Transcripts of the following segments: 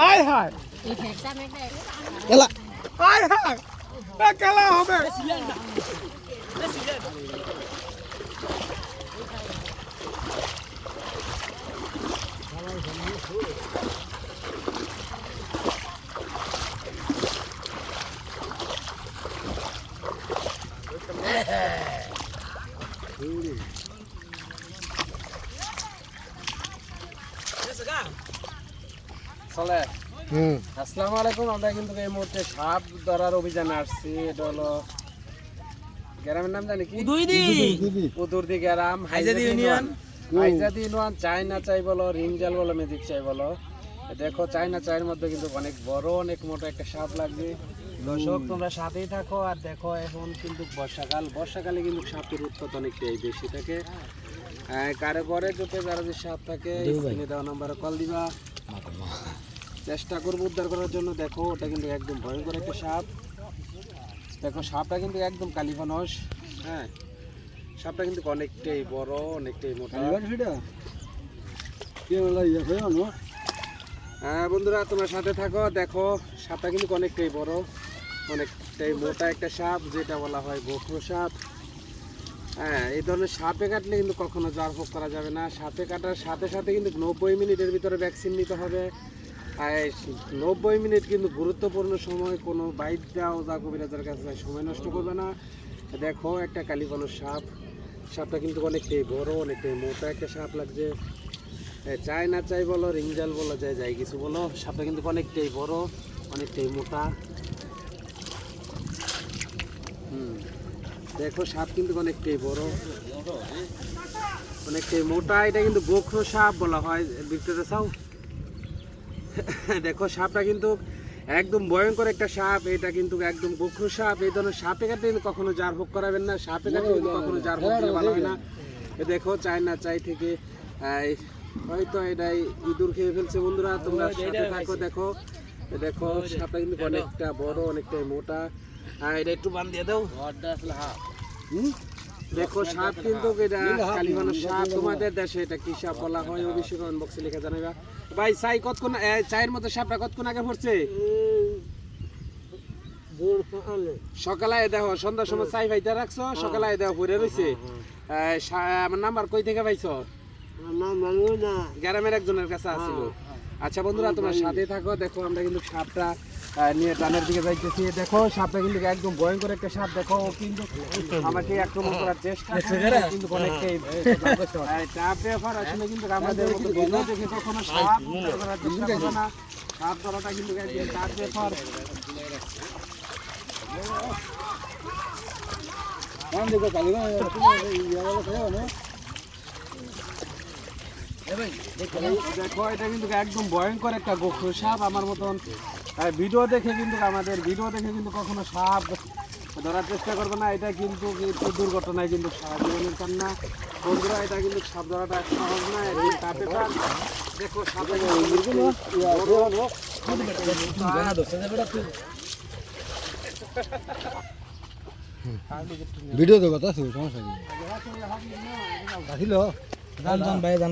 আয় হায় এলা আয় হায় এ খেলা হবে চলে হুম। আসসালামু আলাইকুম আমরা কিন্তু এই মুহূর্তে সাপ ধরার অভিযানে আসছি। এটা হলো গ্রামের নাম জানি কি? উদুরদি গ্রাম হাইজাদি ইউনিয়ন। হাইজাদি ইউনিয়ন চাই না চাই বলো রিঞ্জাল বলো ম্যাজিক চাই বলো। দেখো চাই না চাইয়ের মধ্যে কিন্তু অনেক বড় অনেক মোটা একটা সাপ লাগবে। দর্শক তোমরা সাথেই থাকো। আর দেখো এখন কিন্তু বর্ষাকাল। বর্ষাকালে কিন্তু সাপের উৎপাদ অনেকটাই বেশি থাকে। কারে পরে যদি যারা যে সাপ থাকে স্ক্রিনে দেওয়া নাম্বারে কল দিবা। চেষ্টা করব উদ্ধার করার জন্য। দেখো ওটা কিন্তু একদম ভয়ঙ্কর একটা সাপ। দেখো সাপটা কিন্তু একদম কালিফানস হ্যাঁ সাপটা কিন্তু অনেকটাই বড় অনেকটাই মোটা। হ্যাঁ বন্ধুরা তোমার সাথে থাকো। দেখো সাপটা কিন্তু অনেকটাই বড় অনেকটাই মোটা একটা সাপ যেটা বলা হয় গোখরো সাপ। হ্যাঁ এই ধরনের সাপে কাটলে কিন্তু কখনো ভোগ করা যাবে না। সাপে কাটার সাথে সাথে কিন্তু নব্বই মিনিটের ভিতরে ভ্যাকসিন নিতে হবে। নব্বই মিনিট কিন্তু গুরুত্বপূর্ণ সময়, কোনো বাইক দাও, যা কবিরাজের কাছে সময় নষ্ট করবে না। দেখো, একটা কালীপলর সাপ। সাপটা কিন্তু অনেকটাই বড়, অনেকটাই মোটা একটা সাপ লাগছে। চাই না চাই বলো রিংজাল বলো, যাই যাই কিছু বলো। সাপটা কিন্তু অনেকটাই বড়, অনেকটাই মোটা। হুম, দেখো, সাপ কিন্তু অনেকটাই বড়। অনেকটাই মোটা, এটা কিন্তু গোখরো সাপ বলা হয়। বিক্রেতা চাও? দেখো সাপটা কিন্তু একদম ভয়ঙ্কর একটা সাপ। এটা কিন্তু একদম গোখরো সাপ। এই ধরনের সাপে কাটে কিন্তু কখনো জার ভোগ করাবেন না। সাপে কাটে কিন্তু কখনো জার ভোগ করলে ভালো হয় না। দেখো চাই না চাই থেকে হয়তো এটাই ইঁদুর খেয়ে ফেলছে বন্ধুরা তোমরা সাথে থাকো দেখো। দেখো সাপটা কিন্তু অনেকটা বড় অনেকটাই মোটা। আর এটা একটু বান দিয়ে দাও। হুম? দেখো সাপ কিন্তু এটা কালীমানের সাপ। তোমাদের দেশে এটা কি সাপ বলা হয়? বক্সে লিখে ভাই চাই কতক্ষণ চায়ের মধ্যে সাপটা কতক্ষণ আগে পড়ছে সকালে দেখো সন্ধ্যার সময় চাই ভাইতে রাখছো সকালে দেখো রয়েছে আমার নাম্বার কই থেকে পাইছো? গ্রামের একজনের কাছে আসছিল আচ্ছা বন্ধুরা তোমরা সাথে থাকো দেখো আমরা কিন্তু সাপটা নিয়ে টানের দিকে যাইতেছি। দেখো সাপটা কিন্তু একদম ভয়ঙ্কর একটা সাপ। দেখো কিন্তু আমাকে আক্রমণ করার চেষ্টা কিন্তু অনেকটাই চাপ ব্যাপার আসলে কিন্তু আমাদের মতো দেখে কখনো সাপ চেষ্টা না। সাপ ধরাটা কিন্তু চাপ ব্যাপার দেখো এটা কিন্তু একদম ভয়ঙ্কর একটা গোখর সাপ। আমার মতন আহ, ভিডিও দেখে কিন্তু আমাদের ভিডিও দেখে কিন্তু কখনো সাপ ধরার চেষ্টা করবে না এটা কিন্তু একটু দুর্ঘটনায় কিন্তু সাপ জীবনের কান্না। বন্ধুরা এটা কিন্তু সাপ ধরাটা সহজ না একদিন তাপে পার দেখো সাপে ভিডিও তো কথা আছে সমস্যা কি? রাখিল জান জান ভাই জান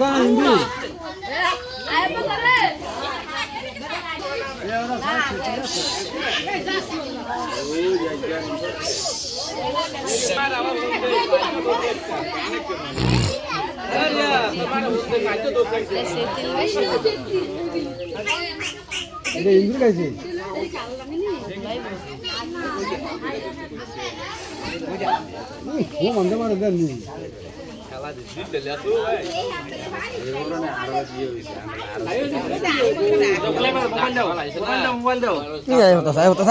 মানতে হ্যাঁ সব আর সারা এমন কোনো জায়গায় বাপ না কালা বেড়া মধ্যে আচ্ছা 야요. ইন্দু গাইছে এটা, ইন্দু গাইছে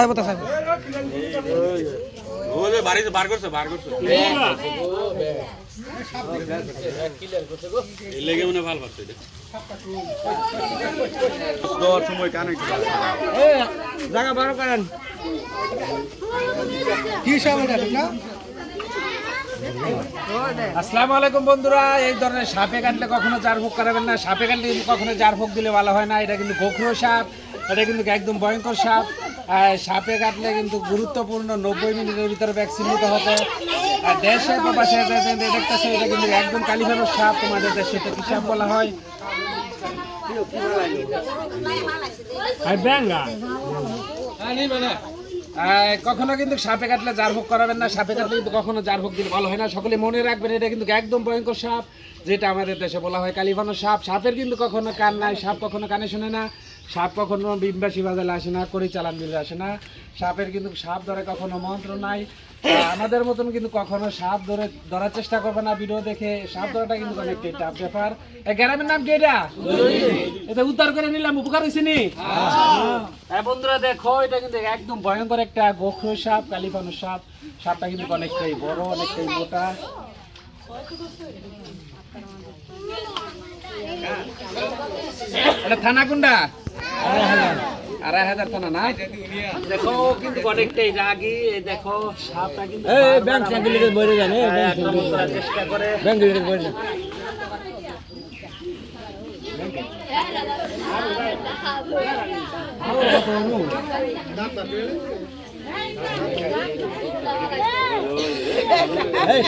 মাথা হিন্দি জায়গা বারো করেন। কি না? আসসালামু আলাইকুম বন্ধুরা এই ধরনের সাপে কাটলে কখনো জার ভোগ করাবেন না। সাপে কাটলে কিন্তু কখনো জার ভোগ দিলে ভালো হয় না। এটা কিন্তু গোখরো সাপ এটা কিন্তু একদম ভয়ঙ্কর সাপ। সাপে কাটলে কিন্তু গুরুত্বপূর্ণ নব্বই মিনিটের ভিতরে ভ্যাকসিন নিতে হবে। আর দেশে বা বাসায় দেখতেছে এটা কিন্তু একদম কালীভাবের সাপ তোমাদের দেশে এটা কি সাপ বলা হয়? ব্যাঙ্গা? আহ, কখনো কিন্তু সাপে কাটলে জার ভোগ করাবেন না সাপে কাটলে কিন্তু কখনো জার ভোগ দিলে ভালো হয় না। সকলে মনে রাখবেন এটা কিন্তু একদম ভয়ঙ্কর সাপ যেটা আমাদের দেশে বলা হয় কালিভানো সাপ। সাপের কিন্তু কখনো কান নাই সাপ কখনো কানে শোনে না। সাপ কখনো বিম্বাসী বাজালে আসে না করি চালান দিলে আসে না। সাপের কিন্তু সাপ ধরে কখনো মন্ত্র নাই। আমাদের মতন কিন্তু কখনো সাপ ধরে ধরার চেষ্টা করবে না ভিডিও দেখে। সাপ ধরাটা কিন্তু অনেকটাই টাফ ব্যাপার। গ্রামের নাম কি এটা? এটা উদ্ধার করে নিলাম উপকার হয়েছে নি? হ্যাঁ। বন্ধুরা দেখো এটা কিন্তু একদম ভয়ঙ্কর একটা গোখরো সাপ কালিফানো সাপ। সাপটা কিন্তু অনেকটাই বড় অনেকটাই মোটা। এটা থানা কোনটা? আড়াই হাজার থানা না? দেখো কিন্তু অনেকটাই রাগি দেখো সাপটা কিন্তু এই ব্যাংক বইরে চেষ্টা করে। বইরে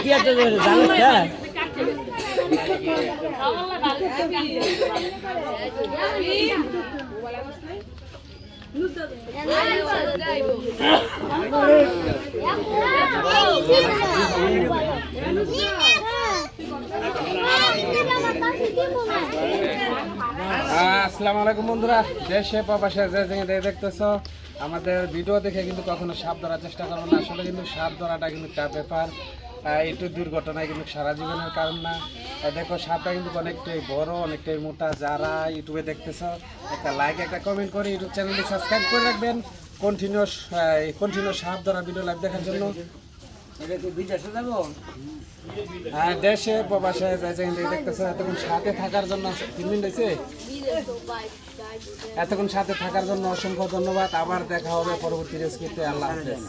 কি আছে আসসালামু আলাইকুম বন্ধুরা। দেশে প্রবাসে যে যেখানে দেখতেছ, আমাদের ভিডিও দেখে কিন্তু কখনো সাপ ধরার চেষ্টা করব না। আসলে কিন্তু সাপ ধরাটা কিন্তু একটা ব্যাপার। একটু দুর্ঘটনায় কিন্তু সারা জীবনের কারণ না। দেখো, সাপটা কিন্তু অনেকটাই বড়, অনেকটাই মোটা। যারা ইউটিউবে দেখতেছ, একটা লাইক একটা কমেন্ট করে ইউটিউব চ্যানেলটি সাবস্ক্রাইব করে রাখবেন। কন্টিনিউস কন্টিনিউ সাপ ধরা ভিডিও লাইভ দেখার জন্য। হ্যাঁ দেশে, প্রবাসে যে যেখানে দেখতেছ, এতক্ষণ সাথে থাকার জন্য হয়েছে। এতক্ষণ সাথে থাকার জন্য অসংখ্য ধন্যবাদ। আবার দেখা হবে পরবর্তী রেসিপিতে আল্লাহ হাফেজ।